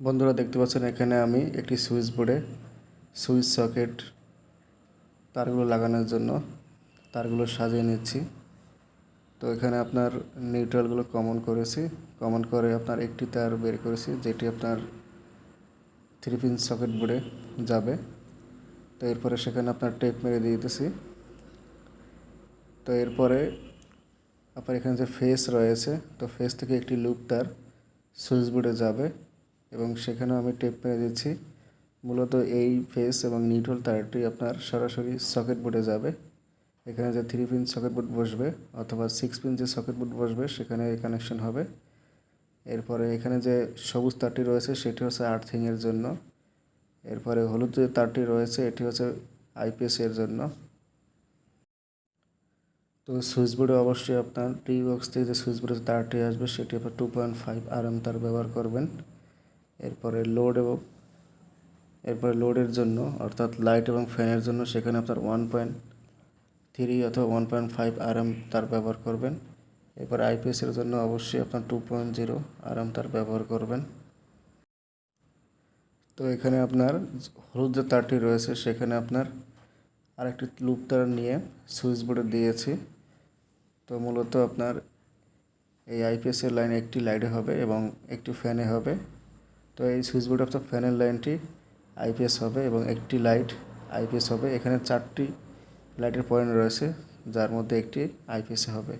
বন্ধুরা দেখতে পাচ্ছেন এখানে আমি একটি সুইচ বোর্ডে সুইচ সকেট তারগুলো লাগানোর জন্য তারগুলো সাজিয়ে নিচ্ছি। তো এখানে আপনার নিউট্রালগুলো কমন করেছি। কমন করে আপনার একটি তার বের করেছি, যেটি আপনার থ্রি পিন সকেট বোর্ডে যাবে। তো এরপরে সেখানে আপনার টেপ মেরে দিয়ে দিতেছি। তো এরপরে আপনার এখানে যে ফেস রয়েছে, তো ফেস থেকে একটি লুপ তার সুইচ বোর্ডে যাবে। এবং সেখানে আমি টেপ মেরে দিচ্ছি মূলত এই ফেস এবং নিউট্রাল তারটি আপনার সরাসরি সকেট বোর্ডে যাবে। এখানে যে থ্রি পিন সকেট বোর্ড বসবে অথবা সিক্স পিন যে সকেট বোর্ড বসবে সেখানে কানেকশন হবে। এরপরে এখানে যে সবুজ তারটি রয়েছে সেটি হচ্ছে আর্থিংয়ের জন্য। এরপরে হলুদ যে তারটি রয়েছে এটি হচ্ছে আইপিএস এর জন্য। তো সুইচ বোর্ডে অবশ্যই আপনার টি বক্স থেকে যে সুইচ বোর্ডে তারটি আসবে সেটি আপনার two point five R M তার ব্যবহার করবেন। এরপরে লোড এবং এরপরে লোডের জন্য, অর্থাৎ লাইট এবং ফ্যানের জন্য সেখানে আপনার ওয়ান পয়েন্ট থ্রি অথবা one point five R M তার ব্যবহার করবেন। এরপর আইপিএসের জন্য অবশ্যই আপনার two point zero R M তার ব্যবহার করবেন। তো এখানে আপনার হলুদ যে তারটি রয়েছে, সেখানে আপনার আরেকটি লুপ তার নিয়ে সুইচ বোর্ডে দিয়েছি। তো মূলত আপনার এই আইপিএসের লাইন একটি লাইটে হবে এবং একটি ফ্যানে হবে। তো এই সুইচ অফ দ্য ফ্যানের লাইনটি আইপিএস হবে এবং একটি লাইট আইপিএস হবে। এখানে চারটি লাইটের পয়েন্ট রয়েছে, যার মধ্যে একটি আইপিএসে হবে।